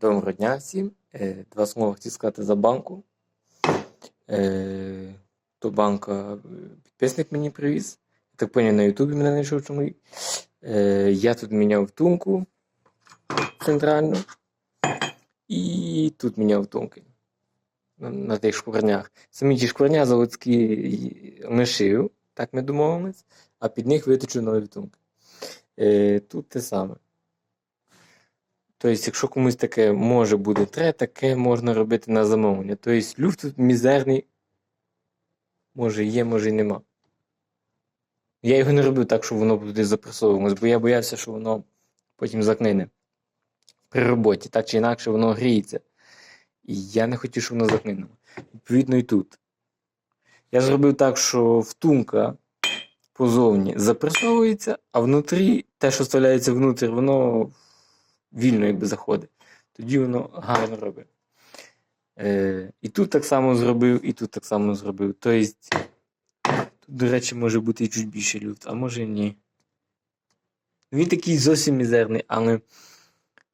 Доброго дня всім. Е, Два слова хотів сказати за банку. Е, То банка е, підписник мені привіз. Так поняв, на Ютубі мене знайшов чому. Я тут міняв втулку центральну. І тут міняв втулки. На, тих шкварнях. Самі ті шкварня заводські й- лишив, так ми домовились, а під них виточу нові втулки. Тут те саме. Тобто, якщо комусь таке може буде тре, таке можна робити на замовлення. Тобто, люфт тут мізерний, може є, може і нема. Я його не робив так, щоб воно туди запресовувалось, бо я боявся, що воно потім заклине при роботі. Так чи інакше, воно гріється. І я не хотів, щоб воно заклинуло. Відповідно, і тут. Я зробив так, що втулка позовні запресовується, а внутрі, те, що вставляється внутрі, воно вільно якби заходить. Тоді воно гарно робить. Е, і тут так само зробив, і тут так само зробив. Тобто, тут, до речі, може бути і чуть більше люфт, а може і ні. Він такий зовсім мізерний, але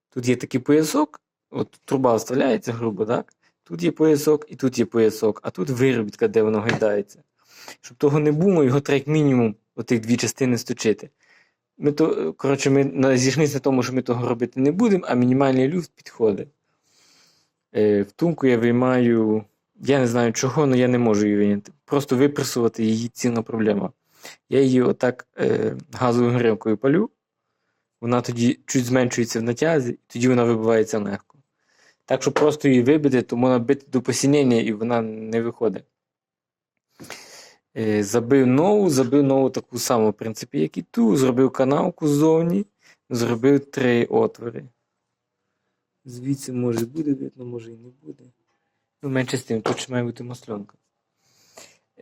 тут є такий поясок, от труба вставляється грубо, так? Тут є поясок і тут є поясок, а тут виробітка, де воно гайдається. Щоб того не було, його треба як мінімум отих дві частини сточити. Ми то, коротше, ми зійшлися на тому, що ми того робити не будемо, а мінімальний люфт підходить. Е, втулку я виймаю. Я не знаю чого, але я не можу її вийняти. Просто випресувати її ціла проблема. Я її отак е, газовою грілкою палю, вона тоді чуть зменшується в натязі, і тоді вона вибивається легко. Так що просто її вибити, то можна бити до посінення і вона не виходить. Е, Забив нову, забив нову таку саму, в принципі, як і ту. Зробив канавку ззовні, зробив три отвори. Звідси може буде видно, може і не буде. Ну, менше з тим, тут має бути масльонка.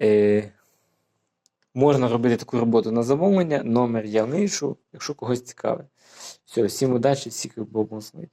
Е, можна робити таку роботу на замовлення. Номер я вийшов, якщо когось цікавить. Все, всім удачі, всіх Бог благословить.